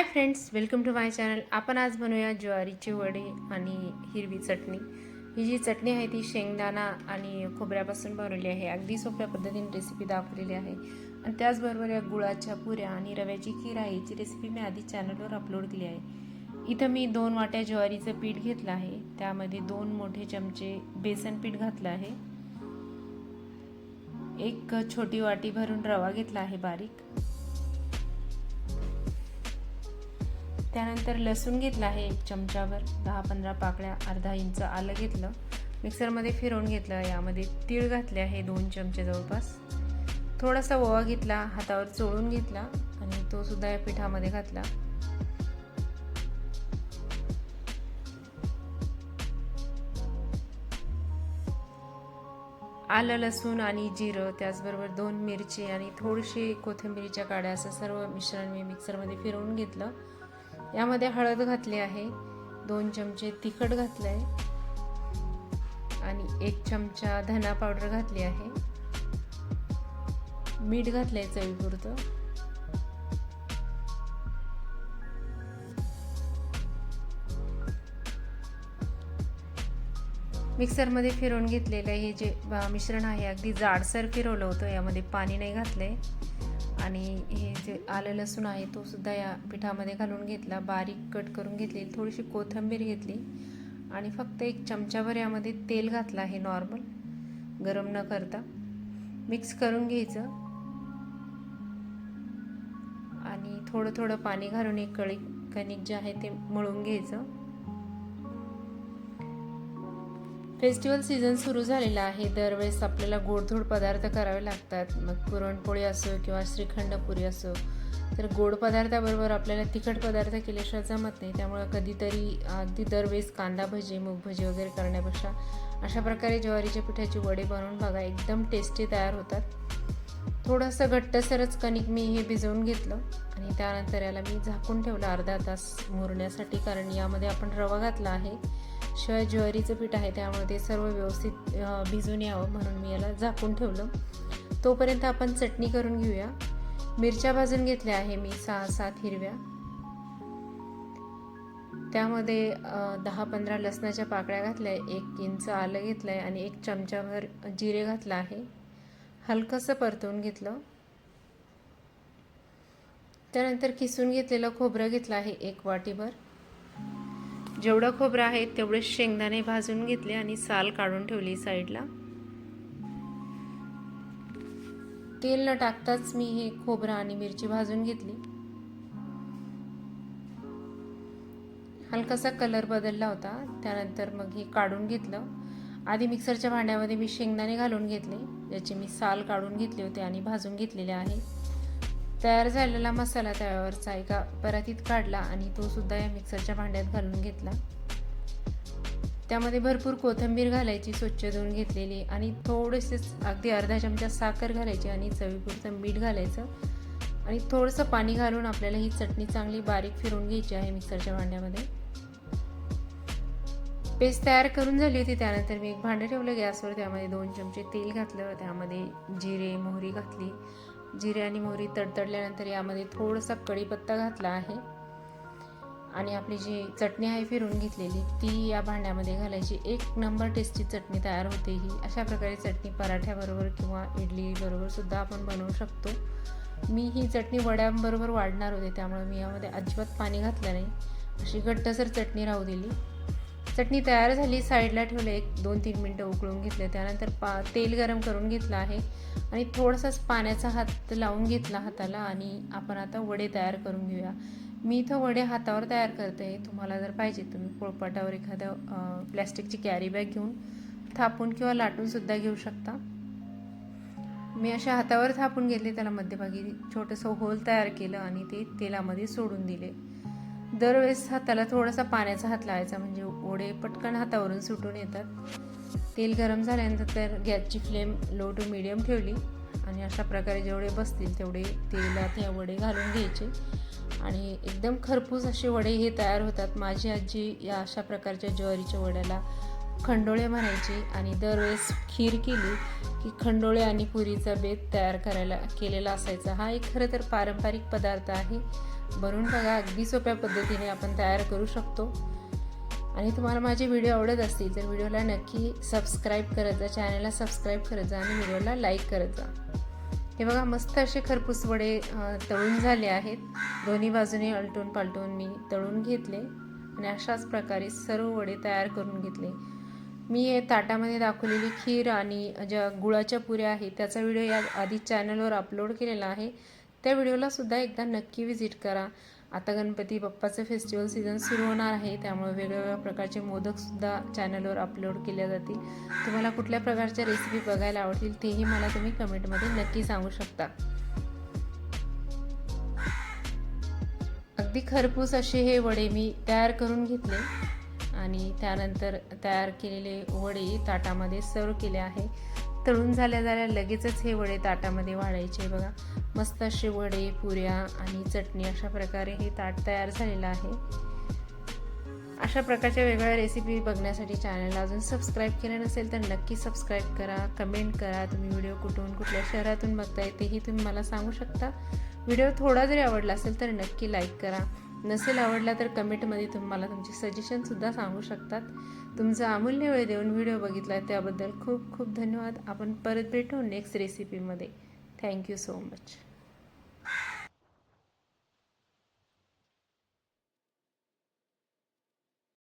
Hi friends welcome to my channel आपण आज बनवूया ज्वारीचे वडे आणि हिरवी चटणी. ही जी चटणी आहे ती शेंगदाणा आणि खोबऱ्यापासून बनवली आहे. अगदी सोप्या पद्धतीने रेसिपी दाखवलेली आहे. आणि त्याचबरोबर या गुळाच्या पुऱ्या आणि रव्याची खीर आहे याची रेसिपी मी आधी चॅनलवर अपलोड केली आहे. इथं मी दोन वाट्या ज्वारीचं पीठ घेतलं आहे. त्यामध्ये दोन मोठे चमचे बेसन पीठ घातलं आहे. एक छोटी वाटी भरून रवा घेतला आहे बारीक. त्यानंतर लसूण घेतला आहे एक चमचाभर दहा पंधरा पाकळ्या अर्धा इंच आलं घेतलं. मिक्सरमध्ये फिरवून घेतलं यामध्ये तीळ घातले आहे दोन चमचे जवळपास. थोडासा ओवा घेतला हातावर चोळून घेतला आणि तो सुद्धा या पिठामध्ये घातला. आलं लसूण आणि जिरं त्याचबरोबर दोन मिरची आणि थोडीशी कोथिंबिरीच्या काड्या असं सर्व मिश्रण मी मिक्सरमध्ये फिरवून घेतलं. यामध्ये हळद घातली आहे. दोन चमचे तिखट घातलं आहे आणि एक चमचा धना पावडर घातली आहे. मीठ घातलं आहे चवीपुरतं. मिक्सरमध्ये फिरवून घेतलेलं हे जे मिश्रण आहे अगदी जाडसर फिरवलं होतं. यामध्ये पाणी नाही घातलं आहे आणि हे जे आलं लसूण आहे तो सुद्धा या पिठामध्ये घालून घेतला. बारीक कट करून घेतली थोडीशी कोथिंबीर घेतली आणि फक्त एक चमचाभर यामध्ये तेल घातलं आहे नॉर्मल गरम न करता. मिक्स करून घ्यायचं. आणि थोडं थोडं पाणी घालून एक कळी कणिक जे आहे ते मळून घ्यायचं. फेस्टिवल सीझन सुरू झालेला आहे. दरवेळेस आपल्याला गोडधोड पदार्थ करावे लागतात. मग पुरणपोळी असो किंवा श्रीखंडपुरी असो. तर गोड पदार्थाबरोबर आपल्याला तिखट पदार्थ केल्याशिवाय जमत नाही. त्यामुळं कधीतरी अगदी दरवेळेस कांदा भजी मूग भजी वगैरे करण्यापेक्षा अशा प्रकारे ज्वारीच्या पिठाची वडे बनवून बघा एकदम टेस्टी तयार होतात. थोडंसं घट्टसरच कणिक मी हे भिजवून घेतलं आणि त्यानंतर याला मी झाकून ठेवलं अर्धा तास मुरण्यासाठी. कारण यामध्ये आपण रवा घातला आहे. शिवाय ज्वारीचं पीठ आहे त्यामुळे ते सर्व व्यवस्थित भिजून यावं म्हणून मी याला झाकून ठेवलं. तोपर्यंत आपण चटणी करून घेऊया. मिरच्या भाजून घेतल्या आहे मी सहा सात हिरव्या. त्यामध्ये दहा पंधरा लसणाच्या पाकळ्या घातल्या एक इंच आलं घेतलं आहे आणि एक चमचाभर जिरे घातलं आहे. हलकंसं परतवून घेतलं. त्यानंतर किसून घेतलेलं खोबरं घेतलं आहे एक वाटीभर. जेवढं खोबरं आहे तेवढे शेंगदाणे भाजून घेतले आणि साल काढून ठेवली साईडला. तेल न टाकताच मी हे खोबरं आणि मिरची भाजून घेतली. हलकासा कलर बदलला होता त्यानंतर मग हे काढून घेतलं. आधी मिक्सरच्या भांड्यामध्ये मी शेंगदाणे घालून घेतले ज्याचे मी साल काढून घेतले होते आणि भाजून घेतलेले आहे. तयार झालेला मसाला तव्यावरचा एका परातीत काढला आणि तो सुद्धा या मिक्सरच्या भांड्यात घालून घेतला. त्यामध्ये भरपूर कोथिंबीर घालायची स्वच्छ धुवून घेतलेली आणि थोडेसेच अगदी अर्धा चमचा साखर घालायची आणि चवीपुरतं मीठ घालायचं. आणि थोडंसं पाणी घालून आपल्याला ही चटणी चांगली बारीक फिरवून घ्यायची आहे मिक्सरच्या भांड्यामध्ये. पेस्ट तयार करून झाली होती त्यानंतर मी एक भांडं ठेवलं गॅसवर त्यामध्ये दोन चमचे तेल घातलं त्यामध्ये जिरे मोहरी घातली. जिरे आणि मोहरी तडतडल्यानंतर यामध्ये थोडासा कढीपत्ता घातला आहे. आणि आपली जी चटणी आहे फिरून घेतलेली ती या भांड्यामध्ये घालायची. एक नंबर टेस्टी चटणी तयार होते ही. अशा प्रकारे चटणी पराठ्याबरोबर किंवा इडलीबरोबर सुद्धा आपण बनवू शकतो. मी ही चटणी वड्यांबरोबर वाढणार होते त्यामुळे मी यामध्ये अजिबात पाणी घातलं नाही. अशी घट्टसर चटणी राहू दिली. चटणी तयार झाली साईडला ठेवले एक दोन तीन मिनटं उकळून घेतले. त्यानंतर पा तेल गरम करून घेतलं आहे. आणि थोडासाच पाण्याचा हात लावून घेतला हाताला आणि आपण आता वडे तयार करून घेऊया. मी इथं वडे हातावर तयार करते. तुम्हाला जर पाहिजे तुम्ही पोळपाटावर एखादं प्लॅस्टिकची कॅरी बॅग घेऊन थापून किंवा लाटूनसुद्धा घेऊ शकता. मी अशा हातावर थापून घेतले त्याला मध्यभागी छोटंसं होल तयार केलं आणि ते तेलामध्ये सोडून दिले. दरवेळेस हाताला थोडासा पाण्याचा हात लावायचा म्हणजे ओढे पटकन हातावरून सुटून येतात. तेल गरम झाल्यानंतर तर गॅसची फ्लेम लो टू मिडियम ठेवली आणि अशा प्रकारे जेवढे बसतील तेवढे तेलात ह्या वडे घालून घ्यायचे. आणि एकदम खरपूस असे वडे हे तयार होतात. माझी आजी या अशा प्रकारच्या ज्वारीच्या वड्याला खंडोळे म्हणायची आणि दरवेळेस खीर केली की खंडोळे आणि पुरीचा बेत तयार करायला केलेला असायचा. हा एक खरं तर पारंपरिक पदार्थ आहे. बनवून बघा अगदी सोप्या पद्धतीने आपण तयार करू शकतो. आणि तुम्हाला माझे व्हिडिओ आवडत असतील तर व्हिडिओला नक्की सबस्क्राईब करत जा चॅनलला सबस्क्राईब करत जा आणि व्हिडिओला लाईक करत जा. हे बघा मस्त असे खरपूस वडे तळून झाले आहेत. दोन्ही बाजूने अलटून पालटून मी तळून घेतले आणि अशाच प्रकारे सर्व वडे तयार करून घेतले. मी हे ताटामध्ये दाखवलेली खीर आणि ज्या गुळाच्या पुऱ्या आहेत त्याचा व्हिडिओ या आधी चॅनलवर अपलोड केलेला आहे. त्या व्हिडिओला सुद्धा एकदा नक्की व्हिजिट करा. आता गणपती बाप्पाचं फेस्टिवल सीझन सुरू होणार आहे त्यामुळे वेगवेगळ्या प्रकारचे मोदकसुद्धा चॅनलवर अपलोड केले जातील. तुम्हाला कुठल्या प्रकारच्या रेसिपी बघायला आवडतील तेही मला तुम्ही कमेंटमध्ये नक्की सांगू शकता. अगदी खरपूस असे हे वडे मी तयार करून घेतले. आणि त्यानंतर तयार केलेले वडे ताटामध्ये सर्व केले आहे. तळून झाल्या झाल्या लगेचच हे वडे ताटामध्ये वाढायचे बघा. मस्त असे वडे पुऱ्या आणि चटणी अशा प्रकारे हे ताट तयार झालेलं आहे. अशा प्रकारच्या वेगवेगळ्या रेसिपी बघण्यासाठी चॅनलला अजून सबस्क्राईब केलं नसेल तर नक्की सबस्क्राईब करा कमेंट करा. तुम्ही व्हिडिओ कुठून कुठल्या शहरातून बघताय तेही तुम्ही मला सांगू शकता. व्हिडिओ थोडा जरी आवडला असेल तर नक्की लाईक करा. नसेल आवडला तर कमेंटमध्ये तुम्ही मला तुमचे सजेशनसुद्धा सांगू शकतात. तुमचा अमूल्य वेळ देऊन व्हिडिओ बघितला त्याबद्दल खूप खूप धन्यवाद. आपण परत भेटू नेक्स्ट रेसिपीमध्ये थँक्यू सो मच